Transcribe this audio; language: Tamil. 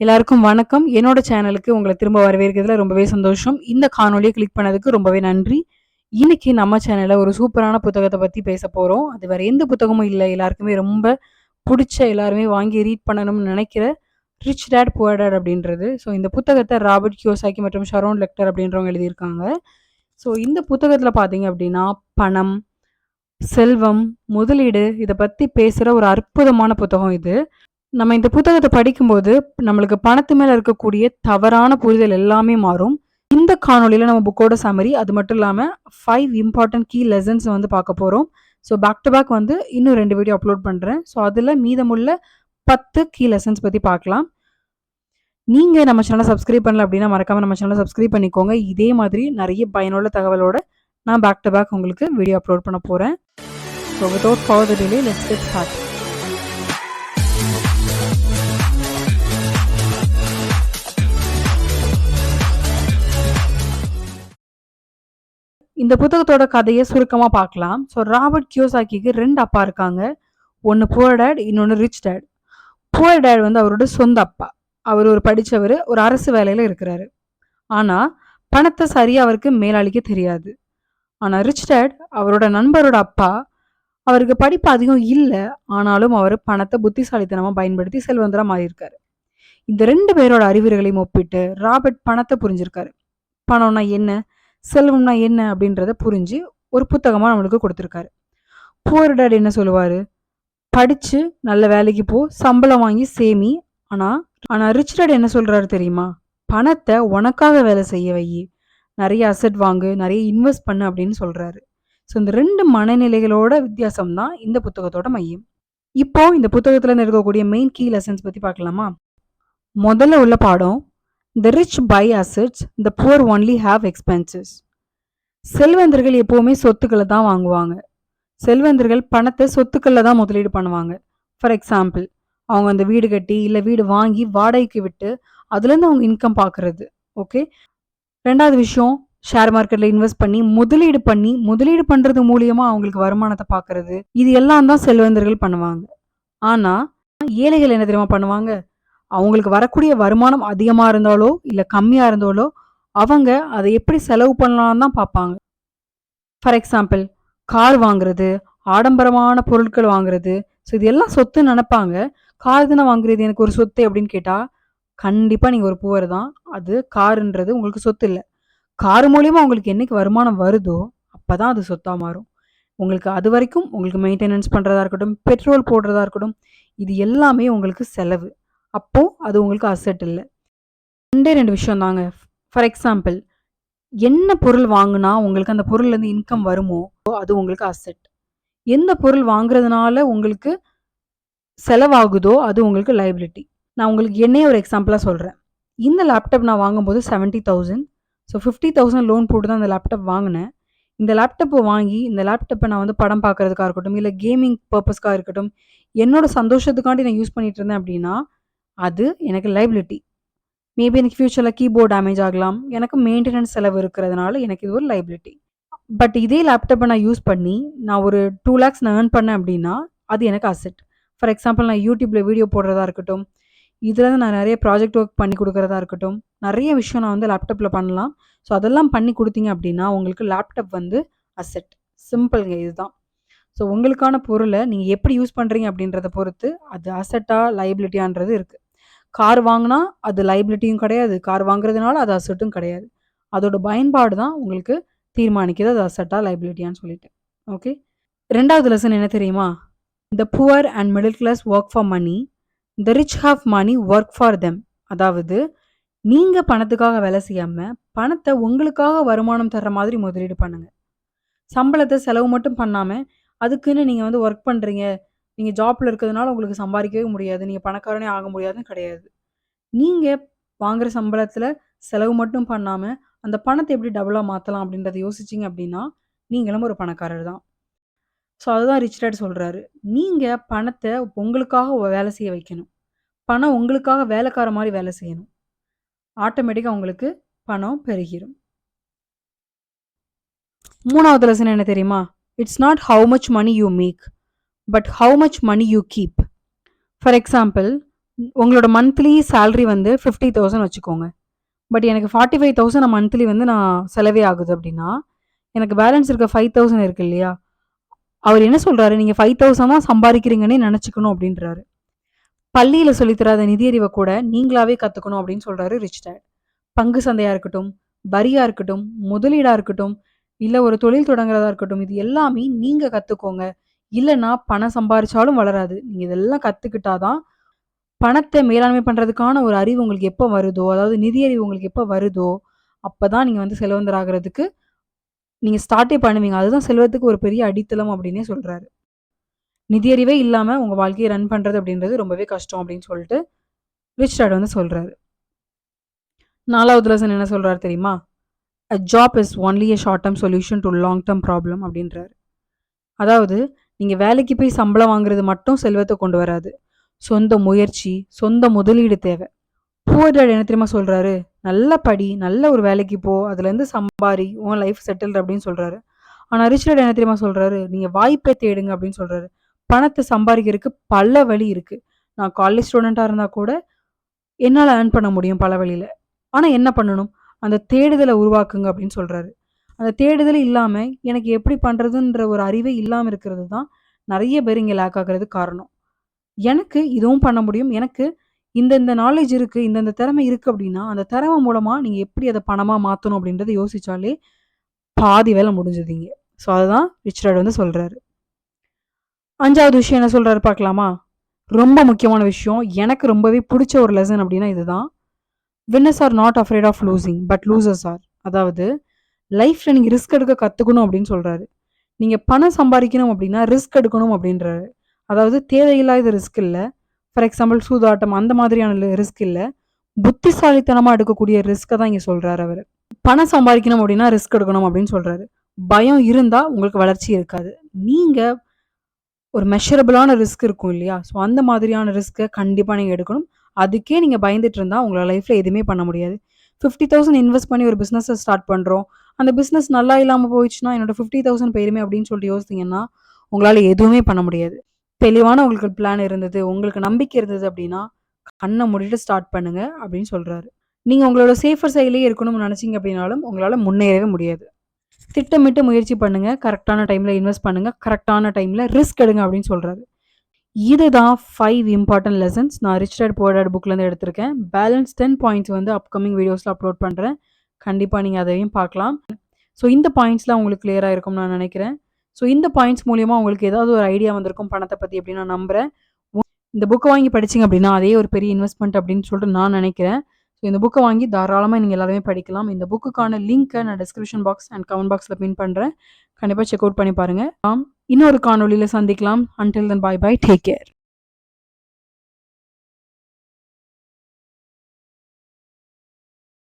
எல்லாருக்கும் வணக்கம். என்னோட சேனலுக்கு உங்களை திரும்ப வரவேற்கிறதுல ரொம்பவே சந்தோஷம். இந்த காணொலியை கிளிக் பண்ணதுக்கு ரொம்பவே நன்றி. இன்னைக்கு நம்ம சேனல்ல ஒரு சூப்பரான புத்தகத்தை பத்தி பேச போறோம். அது வேற எந்த புத்தகமும் இல்லை. எல்லாருக்குமே ரொம்ப பிடிச்ச எல்லாருமே வாங்கி ரீட் பண்ணணும்னு நினைக்கிற ரிச் டேட் புவர் டேட் அப்படின்றது. ஸோ இந்த புத்தகத்தை ராபர்ட் கியோசாக்கி மற்றும் ஷரோன் லெக்டர் அப்படின்றவங்க எழுதியிருக்காங்க. ஸோ இந்த புத்தகத்தில் பார்த்தீங்க அப்படின்னா பணம் செல்வம் முதலீடு இதை பற்றி பேசுகிற ஒரு அற்புதமான புத்தகம் இது. நம்ம இந்த புத்தகத்தை படிக்கும்போது நம்மளுக்கு பணத்து மேல இருக்கக்கூடிய தவறான புரிதல் எல்லாமே மாறும். இந்த காணொலியில நம்ம புக்கோட சமரி அது மட்டும் இல்லாம ஃபைவ் இம்பார்ட்டன்ட் கீ லெசன்ஸ் வந்து பார்க்க போறோம். ஸோ பேக் டு பேக் வந்து இன்னும் ரெண்டு வீடியோ அப்லோட் பண்றேன். ஸோ அதுல மீதமுள்ள பத்து கீ லெசன்ஸ் பத்தி பார்க்கலாம். நீங்க நம்ம சேனலை சப்ஸ்கிரைப் பண்ணல அப்படின்னா மறக்காம நம்ம சேனலை சப்ஸ்கிரைப் பண்ணிக்கோங்க. இதே மாதிரி நிறைய பயனுள்ள தகவலோட நான் பேக் டு பேக் உங்களுக்கு வீடியோ அப்லோட் பண்ண போறேன். So thought for the delay let's get start இந்த புத்தகத்தோட கதையை சுருக்கமாக பார்க்கலாம். ஸோ ராபர்ட் கியோசாக்கிக்கு ரெண்டு அப்பா இருக்காங்க. ஒன்று புவர் டேட் இன்னொன்று ரிச் டேட் புவர் டேட் வந்து அவரோட சொந்த அப்பா. அவர் ஒரு படித்தவர் ஒரு அரசு வேலையில் இருக்கிறாரு. ஆனால் பணத்தை சரியாக அவருக்கு மேலாளிக்க தெரியாது. ஆனால் ரிச் டேட் அவரோட நண்பரோட அப்பா அவருக்கு படிப்பு அதிகம் இல்லை. ஆனாலும் அவர் பணத்தை புத்திசாலித்தனமாக பயன்படுத்தி செல்வந்தராக மாறியிருக்காரு. இந்த ரெண்டு பேரோட அறிவுரைகளையும் ஒப்பிட்டு ராபர்ட் பணத்தை புரிஞ்சிருக்காரு. பணம்னா என்ன? செல்வம்னா என்ன அப்படின்றத புரிஞ்சு ஒரு புத்தகமாக நம்மளுக்கு கொடுத்துருக்காரு. புவர் டேட் என்ன சொல்லுவார்? படித்து நல்ல வேலைக்கு போ சம்பளம் வாங்கி சேமி. ஆனால் ஆனால் ரிச் டேட் என்ன சொல்கிறாரு தெரியுமா? பணத்தை உனக்காக வேலை செய்ய வை. நிறைய அசட் வாங்கு நிறைய இன்வெஸ்ட் பண்ணு அப்படின்னு சொல்கிறாரு ஸோ இந்த ரெண்டு மனநிலைகளோட வித்தியாசம் தான் இந்த புத்தகத்தோட மையம். இப்போ இந்த புத்தகத்தில் இருக்கக்கூடிய மெயின் கீ லெசன்ஸ் பற்றி பார்க்கலாமா? முதல்ல உள்ள பாடம் the rich buy assets the poor only have expenses செல்வந்தர்கள் எப்போவுமே சொத்துக்களை தான் வாங்குவாங்க. செல்வந்தர்கள் பணத்தை சொத்துக்களில் தான் முதலீடு பண்ணுவாங்க. ஃபார் எக்ஸாம்பிள் அவங்க அந்த வீடு கட்டி இல்லை வீடு வாங்கி வாடகைக்கு விட்டு அதுலேருந்து அவங்க இன்கம் பார்க்குறது ஓகே ரெண்டாவது விஷயம் ஷேர் மார்க்கெட்டில் இன்வெஸ்ட் பண்ணி முதலீடு பண்ணி முதலீடு பண்ணுறது மூலியமாக அவங்களுக்கு வருமானத்தை பார்க்குறது இது எல்லாம் தான் செல்வந்தர்கள் பண்ணுவாங்க. ஆனால் ஏழைகள் என்ன தெரியுமா பண்ணுவாங்க? அவங்களுக்கு வரக்கூடிய வருமானம் அதிகமாக இருந்தாலோ இல்லை கம்மியாக இருந்தாலோ அவங்க அதை எப்படி செலவு பண்ணலான்னு தான் பார்ப்பாங்க. ஃபார் எக்ஸாம்பிள் கார் வாங்குறது ஆடம்பரமான பொருட்கள் வாங்குறது ஸோ இது எல்லாம் சொத்துன்னு நினைப்பாங்க. கார் தானே வாங்குறது எனக்கு ஒரு சொத்து அப்படின்னு கேட்டால் கண்டிப்பாக நீங்கள் ஒரு புவர் தான். அது காருன்றது உங்களுக்கு சொத்து இல்லை. கார் மூலியமாக உங்களுக்கு என்னைக்கு வருமானம் வருதோ அப்போ தான் அது சொத்தாக மாறும். உங்களுக்கு அது வரைக்கும் உங்களுக்கு மெயின்டெனன்ஸ் பண்ணுறதா இருக்கட்டும் பெட்ரோல் போடுறதா இருக்கட்டும் இது எல்லாமே உங்களுக்கு செலவு. அப்போது அது உங்களுக்கு அசெட் இல்லை. ரெண்டே ரெண்டு விஷயம் தாங்க. ஃபார் எக்ஸாம்பிள் என்ன பொருள் வாங்கினா உங்களுக்கு அந்த பொருள்லேருந்து இன்கம் வருமோ அது உங்களுக்கு அசட் எந்த பொருள் வாங்குறதுனால உங்களுக்கு செலவாகுதோ அது உங்களுக்கு லைபிலிட்டி நான் உங்களுக்கு என்னையே ஒரு எக்ஸாம்பிளாக சொல்கிறேன் இந்த லேப்டாப் நான் வாங்கும்போது seventy thousand so fifty thousand loan போட்டு தான் இந்த லேப்டாப் வாங்கினேன். இந்த லேப்டாப்பை வாங்கி இந்த லேப்டாப்பை நான் வந்து படம் பார்க்குறதுக்காக இருக்கட்டும் இல்லை கேமிங் பர்பஸ்க்காக இருக்கட்டும் என்னோட சந்தோஷத்துக்காண்டி நான் யூஸ் பண்ணிகிட்டு இருந்தேன் அப்படின்னா அது எனக்கு லைபிலிட்டி மேபி எனக்கு ஃப்யூச்சரில் கீபோர்ட் டேமேஜ் ஆகலாம். எனக்கு மெயின்டெனன்ஸ் செலவு இருக்கிறதுனால எனக்கு இது ஒரு லைபிலிட்டி பட் இதே லேப்டாப்பை நான் யூஸ் பண்ணி நான் ஒரு டூ லேக்ஸ் நான் ஏர்ன் பண்ணேன் அப்படின்னா அது எனக்கு அசெட் ஃபார் எக்ஸாம்பிள் நான் யூடியூப்பில் வீடியோ போடுறதா இருக்கட்டும் இதில் நான் நிறைய ப்ராஜெக்ட் ஒர்க் பண்ணி கொடுக்குறதா இருக்கட்டும் நிறைய விஷயம் நான் வந்து லேப்டாப்பில் பண்ணலாம். ஸோ அதெல்லாம் பண்ணி கொடுத்தீங்க அப்படின்னா உங்களுக்கு லேப்டாப் வந்து அசெட் சிம்பிள்ங்க இதுதான். ஸோ உங்களுக்கான பொருளை நீங்கள் எப்படி யூஸ் பண்ணுறீங்க அப்படின்றத பொறுத்து அது அசெட்டாக லைபிலிட்டியான்றது இருக்குது கார் வாங்கினா அது லைபிலிட்டியும் கிடையாது. கார் வாங்குறதுனால அது அசெட்டும் கிடையாது. அதோட பயன்பாடு தான் உங்களுக்கு தீர்மானிக்குது அது அசட்டா லைபிலிட்டியான்னு சொல்லிட்டு. ஓகே ரெண்டாவது லெசன் என்ன தெரியுமா? The poor and middle class work for money the rich have money work for them அதாவது நீங்கள் பணத்துக்காக வேலை செய்யாமல் பணத்தை உங்களுக்காக வருமானம் தர்ற மாதிரி முதலீடு பண்ணுங்கள் சம்பளத்தை செலவு மட்டும் பண்ணாமல் அதுக்குன்னு நீங்கள் வந்து ஒர்க் பண்ணுறீங்க நீங்கள் ஜாப்பில் இருக்கிறதுனால உங்களுக்கு சம்பாதிக்கவே முடியாது. நீங்கள் பணக்காரனே ஆக முடியாதுன்னு கிடையாது. நீங்கள் வாங்குற சம்பளத்தில் செலவு மட்டும் பண்ணாமல் அந்த பணத்தை எப்படி டபுளாக மாற்றலாம் அப்படின்றத யோசிச்சிங்க அப்படின்னா நீங்களும் ஒரு பணக்காரர் தான். ஸோ அதுதான் ரிச் டேட் சொல்கிறாரு நீங்கள் பணத்தை உங்களுக்காக வேலை செய்ய வைக்கணும். பணம் உங்களுக்காக வேலைக்கார மாதிரி வேலை செய்யணும். ஆட்டோமேட்டிக்காக உங்களுக்கு பணம் பெருகிடும் மூணாவது லெசன் என்ன தெரியுமா? It's not how much money you make but how much money you keep for example உங்களோட மந்த்லி சேல்ரி வந்து ஃபிஃப்டி தௌசண்ட் வச்சுக்கோங்க. பட் எனக்கு ஃபார்ட்டி ஃபைவ் தௌசண்ட் மந்த்லி வந்து நான் செலவே ஆகுது அப்படின்னா எனக்கு பேலன்ஸ் இருக்க ஃபைவ் தௌசண்ட் இருக்கு இல்லையா? அவர் என்ன சொல்கிறாரு நீங்கள் ஃபைவ் தௌசண்ட் தான் சம்பாதிக்கிறீங்கன்னே நினச்சிக்கணும் அப்படின்றாரு. பள்ளியில் சொல்லித்தராத நிதியறிவை கூட நீங்களாவே கற்றுக்கணும் அப்படின்னு சொல்கிறாரு ரிச் டேட் பங்கு சந்தையாக இருக்கட்டும் வரியாக இருக்கட்டும் முதலீடாக இருக்கட்டும் இல்லை ஒரு தொழில் தொடங்குறதா இருக்கட்டும் இது எல்லாமே நீங்கள் கற்றுக்கோங்க இல்லைன்னா பணம் சம்பாரிச்சாலும் வளராது. நீங்கள் இதெல்லாம் கற்றுக்கிட்டாதான் பணத்தை மேலாண்மை பண்ணுறதுக்கான ஒரு அறிவு உங்களுக்கு எப்போ வருதோ அதாவது நிதி அறிவு உங்களுக்கு எப்போ வருதோ அப்போ தான் நீங்கள் வந்து செல்வந்தராகிறதுக்கு நீங்கள் ஸ்டார்ட்டே பண்ணுவீங்க. அதுதான் செல்வத்துக்கு ஒரு பெரிய அடித்தளம் அப்படின்னே சொல்கிறாரு நிதியறிவே இல்லாமல் உங்கள் வாழ்க்கையை ரன் பண்ணுறது அப்படின்றது ரொம்பவே கஷ்டம் அப்படின்னு சொல்லிட்டு ரிச் டாட் வந்து சொல்கிறாரு நாலாவது லெசன் என்ன சொல்கிறாரு தெரியுமா? A job is only a short term solution to long term problem அப்படின்றாரு. அதாவது நீங்கள் வேலைக்கு போய் சம்பளம் வாங்குறது மட்டும் செல்வத்தை கொண்டு வராது. சொந்த முயற்சி சொந்த முதலீடு தேவை. புவர் டேட் என்ன தெரியுமா சொல்கிறாரு நல்ல படி நல்ல ஒரு வேலைக்கு போ அதுலேருந்து சம்பாரி உன் லைஃப் செட்டில்டு அப்படின்னு சொல்கிறாரு ஆனால் ரிச் டேட் என்ன தெரியுமா சொல்கிறாரு நீங்கள் வாய்ப்பை தேடுங்க அப்படின்னு சொல்கிறாரு பணத்தை சம்பாதிக்கிறதுக்கு பல வழி இருக்குது நான் காலேஜ் ஸ்டூடெண்ட்டாக இருந்தால் கூட என்னால் ஏர்ன் பண்ண முடியும் பல வழியில். ஆனால் என்ன பண்ணணும்? அந்த தேடுதலை உருவாக்குங்க அப்படின்னு சொல்கிறாரு அந்த தேடுதல் இல்லாமல் எனக்கு எப்படி பண்ணுறதுன்ற ஒரு அறிவே இல்லாமல் இருக்கிறது தான் நிறைய பேர் இங்கே லேக் ஆகிறது காரணம். எனக்கு இதுவும் பண்ண முடியும். எனக்கு இந்த இந்த நாலேஜ் இருக்குது இந்தந்த திறமை இருக்குது அப்படின்னா அந்த திறமை மூலமாக நீங்கள் எப்படி அதை பணமாக மாற்றணும் அப்படின்றத யோசித்தாலே பாதி வேலை முடிஞ்சதுங்க. ஸோ அதுதான் ரிச்சர்டு வந்து சொல்கிறாரு அஞ்சாவது விஷயம் என்ன சொல்கிறாரு பார்க்கலாமா? ரொம்ப முக்கியமான விஷயம். எனக்கு ரொம்பவே பிடிச்ச ஒரு லெசன் அப்படின்னா இதுதான். Winners are not afraid of losing but losers are அதாவது லைஃப்பில் நீங்கள் ரிஸ்க் எடுக்க கற்றுக்கணும் அப்படின்னு சொல்கிறாரு நீங்கள் பணம் சம்பாதிக்கணும் அப்படின்னா ரிஸ்க் எடுக்கணும் அப்படின்றாரு. அதாவது தேவையில்லாத ரிஸ்க் இல்லை. ஃபார் எக்ஸாம்பிள் சூதாட்டம் அந்த மாதிரியான ரிஸ்க் இல்லை. புத்திசாலித்தனமாக எடுக்கக்கூடிய ரிஸ்க்கை தான் இங்கே சொல்கிறாரு அவர். பணம் சம்பாதிக்கணும் அப்படின்னா ரிஸ்க் எடுக்கணும் அப்படின்னு சொல்கிறாரு பயம் இருந்தால் உங்களுக்கு வளர்ச்சி இருக்காது. நீங்கள் ஒரு மெஷரபிளான ரிஸ்க் இருக்கும் இல்லையா? ஸோ அந்த மாதிரியான ரிஸ்க்கை கண்டிப்பாக நீங்கள் எடுக்கணும். அதுக்கே நீங்கள் பயந்துட்டு இருந்தால் உங்களோட லைஃப்பில் எதுவுமே பண்ண முடியாது. ஃபிஃப்டி தௌசண்ட் இன்வெஸ்ட் பண்ணி ஒரு பிஸ்னஸை ஸ்டார்ட் பண்ணுறோம் அந்த பிஸ்னஸ் நல்லா இல்லாமல் போயிடுச்சுன்னா என்னோட ஃபிஃப்டி தௌசண்ட் போயிருமே அப்படின்னு சொல்லிட்டு யோசித்தீங்கன்னா உங்களால் எதுவுமே பண்ண முடியாது. தெளிவான உங்களுக்கு பிளான் இருந்தது. உங்களுக்கு நம்பிக்கை இருந்தது அப்படின்னா கண்ணை மூடிட்டு ஸ்டார்ட் பண்ணுங்க அப்படின்னு சொல்கிறாரு நீங்கள் உங்களோட சேஃபர் சைட்லேயே இருக்கணும்னு நினச்சிங்க அப்படின்னாலும் உங்களால் முன்னேறவே முடியாது. திட்டமிட்டு முயற்சி பண்ணுங்க. கரெக்டான டைமில் இன்வெஸ்ட் பண்ணுங்க. கரெக்டான டைமில் ரிஸ்க் எடுங்க அப்படின்னு சொல்றாரு. இதுதான் ஃபைவ் இம்பார்ட்டன்ட் லெசன்ஸ் நான் ரிச் டேட் புவர் டேட் புக்லேருந்து எடுத்திருக்கேன். பேலன்ஸ் டென் பாயிண்ட்ஸ் வந்து அப்கமிங் வீடியோஸில் அப்லோட் பண்ணுறேன் கண்டிப்பாக நீங்கள் அதையும் பார்க்கலாம். ஸோ இந்த பாயிண்ட்ஸ்லாம் உங்களுக்கு கிளியராக இருக்கும்னு நான் நினைக்கிறேன். ஸோ இந்த பாயிண்ட்ஸ் மூலியமாக உங்களுக்கு ஏதாவது ஒரு ஐடியா வந்திருக்கும் பணத்தை பற்றி அப்படின்னு நான் நம்புகிறேன் இந்த புக்கை வாங்கி படிச்சிங்க அப்படின்னா அதே ஒரு பெரிய இன்வெஸ்ட்மெண்ட் அப்படின்னு சொல்லிட்டு நான் நினைக்கிறேன். ஸோ இந்த புக்கை வாங்கி தாராளமாக நீங்கள் எல்லாருமே படிக்கலாம். இந்த புக்குக்கான லிங்க்கை நான் டிஸ்கிரிப்ஷன் பாக்ஸ் அண்ட் கமெண்ட் பாக்ஸில் பின் பண்ணுறேன் கண்டிப்பாக செக் அவுட் பண்ணி பாருங்கள் இன்னொரு காணொலியில் சந்திக்கலாம். Until then bye bye take care